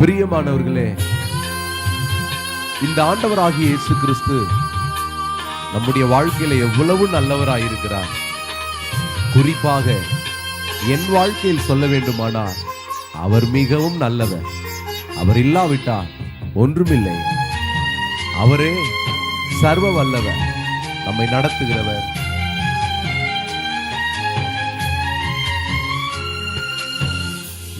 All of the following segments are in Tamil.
பிரியமானவர்களே இந்த ஆண்டவராகிய இயேசு கிறிஸ்து நம்முடைய வாழ்க்கையில எவ்வளவு நல்லவராயிருக்கிறார். குறிப்பாக என் வாழ்க்கையில் சொல்ல வேண்டுமானால் அவர் மிகவும் நல்லவர். அவர் இல்லாவிட்டால் ஒன்றுமில்லை. அவரே சர்வ வல்லவர். நம்மை நடத்துகிறவர்.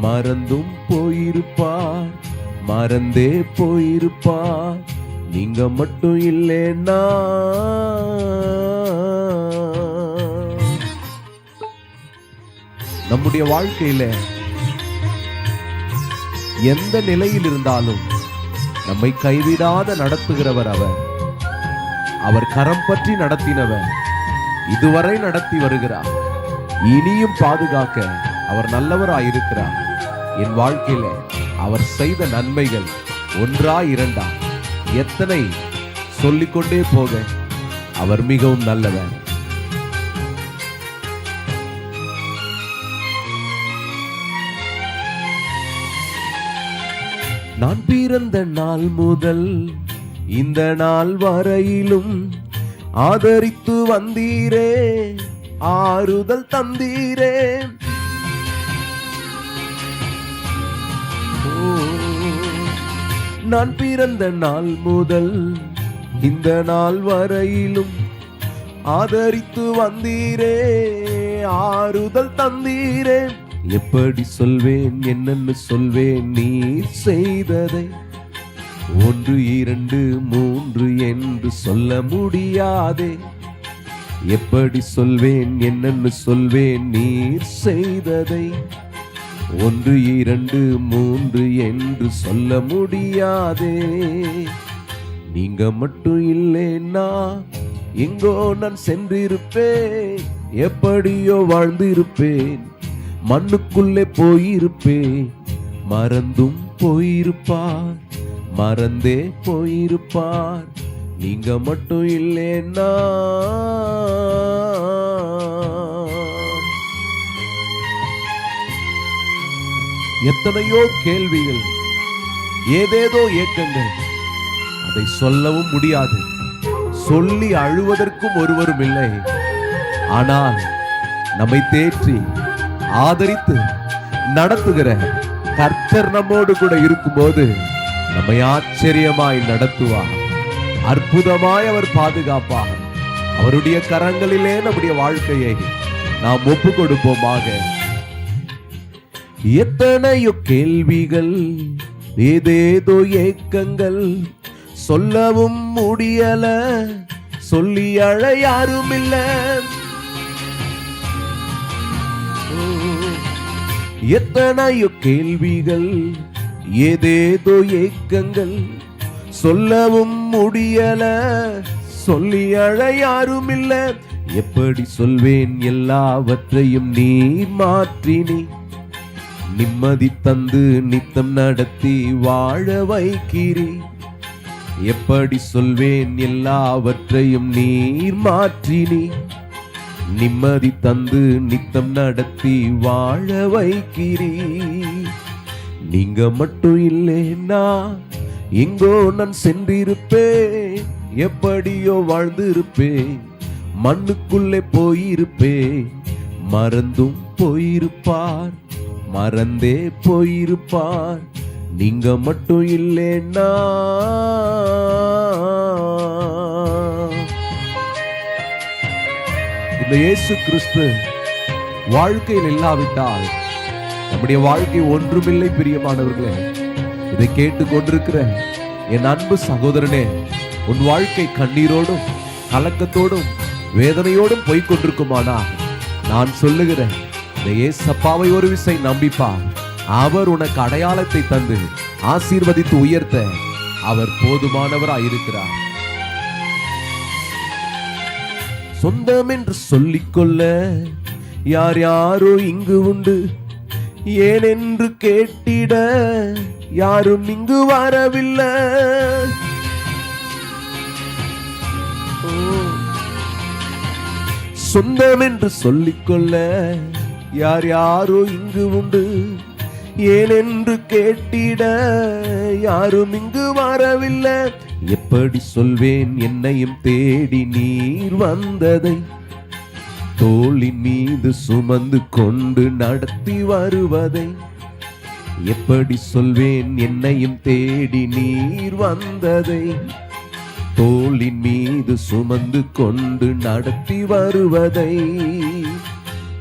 மறந்தும் போயிருப்பார் மறந்தே போயிருப்பார். நீங்க மட்டும் இல்லைன்னா. நம்முடைய வாழ்க்கையில எந்த நிலையில் இருந்தாலும் நம்மை கைவிடாத நடத்துகிறவர் அவர். அவர் கரம் பற்றி நடத்தினவர் இதுவரை நடத்தி வருகிறார். இனியும் பாதுகாக்க அவர் நல்லவராயிருக்கிறார். என் வாழ்க்கையில அவர் செய்த நன்மைகள் ஒன்றா இரண்டா? எத்தனை? சொல்லிக்கொண்டே போக. அவர் மிகவும் நல்லவர். நான் பிறந்த நாள் முதல் இந்த நாள் வரையிலும் ஆதரித்து வந்தீரே ஆறுதல் தந்தீரே. நான் பிறந்த நாள் முதல் இந்த நாள் வரையிலும் ஆதரித்து வந்தீரே ஆறுதல் தந்தீரே. எப்படி சொல்வேன் என்னன்னு சொல்வேன் நீர் செய்ததை ஒன்று இரண்டு மூன்று என்று சொல்ல முடியாதே. எப்படி சொல்வேன் என்னன்னு சொல்வேன் நீர் செய்ததை ஒன்று இரண்டு மூன்று என்று சொல்ல முடியாதே. நீங்க மட்டும் இல்லைன்னா எங்கோ நான் சென்றிருப்பேன். எப்படியோ வாழ்ந்திருப்பேன். மண்ணுக்குள்ளே போயிருப்பேன். மறந்தும் போயிருப்பார். மறந்தே போயிருப்பார். நீங்க மட்டும் இல்லைன்னா எத்தனையோ கேள்விகள் ஏதேதோ ஏக்கங்கள் அதை சொல்லவும் முடியாது. சொல்லி அழுவதற்கும் ஒருவரும் இல்லை. ஆனால் நம்மை தேற்றி ஆதரித்து நடத்துகிற கர்த்தர் நம்மோடு கூட இருக்கும்போது நம்மை ஆச்சரியமாய் நடத்துவார். அற்புதமாய் அவர் பாதுகாப்பார். அவருடைய கரங்களிலே நம்முடைய வாழ்க்கையை நாம் ஒப்பு கொடுப்போமாக எத்தனையோ கேள்விகள் ஏதேதோ ஏக்கங்கள். சொல்லவும் முடியல சொல்லி அழ யாரும் இல்ல எத்தனையோ கேள்விகள் ஏதேதோ ஏக்கங்கள். சொல்லவும் முடியல சொல்லி அழ யாரும் இல்லை எப்படி சொல்வேன் எல்லாவற்றையும் நீ மாற்றினி? நிம்மதி தந்து நித்தம் நடத்தி வாழ வைக்கிறீ. எப்படி சொல்வேன் எல்லாவற்றையும் நீர் மாற்றினி. நிம்மதி தந்து நித்தம் நடத்தி வாழ வைக்கிறீ. நீங்க மட்டும் இல்லைன்னா எங்கோ நான் சென்றிருப்பேன். எப்படியோ வாழ்ந்திருப்பேன். மண்ணுக்குள்ளே போயிருப்பேன். மறந்தும் போயிருப்பார். மறந்தே போயிருப்பார். நீங்க மட்டும் இல்லைன்னா. இந்த இயேசு கிறிஸ்து வாழ்க்கையில் இல்லாவிட்டால் நம்முடைய வாழ்க்கை ஒன்றுமில்லை பிரியமானவர்களே. இதை கேட்டு கொண்டிருக்கிற என் அன்பு சகோதரனே உன் வாழ்க்கை கண்ணீரோடும் கலக்கத்தோடும் வேதனையோடும் போய்கொண்டிருக்குமானா நான் சொல்லுகிறேன் இந்த ஏசப்பாவை ஒரு விசை நம்பிப்பா அவர் உனக்கு அடையாளத்தை தந்து ஆசீர்வதித்து உயர்த்த அவர் போதுமானவராய் இருக்கிறார் சொந்தம் என்று சொல்லிக்கொள்ள யார் யாரோ இங்கு உண்டு. ஏனென்று கேட்டிட யாரும் இங்கு வரவில்லை. சொந்தம் என்று சொல்லிக்கொள்ள யார் யாரோ இங்கு உண்டு. ஏனென்று கேட்டிட யாரும் இங்கு வரவில்லை. எப்படி சொல்வேன் என்னையும் தேடி நீர் வந்ததை தோளின் மீது சுமந்து கொண்டு நடத்தி வருவதை. எப்படி சொல்வேன் என்னையும் தேடி நீர் வந்ததை தோளின் மீது சுமந்து கொண்டு நடத்தி வருவதை.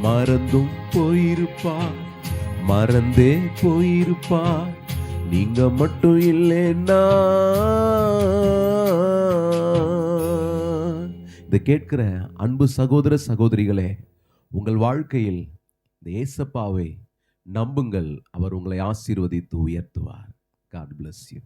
மறந்தும் போயிருப்பா. மறந்தே போயிருப்பா. நீங்க மட்டும் இல்லைன்னா. இதை கேட்கிற அன்பு சகோதர சகோதரிகளே உங்கள் வாழ்க்கையில் இந்த ஏசப்பாவை நம்புங்கள். அவர் உங்களை ஆசீர்வதித்து உயர்த்துவார். God bless you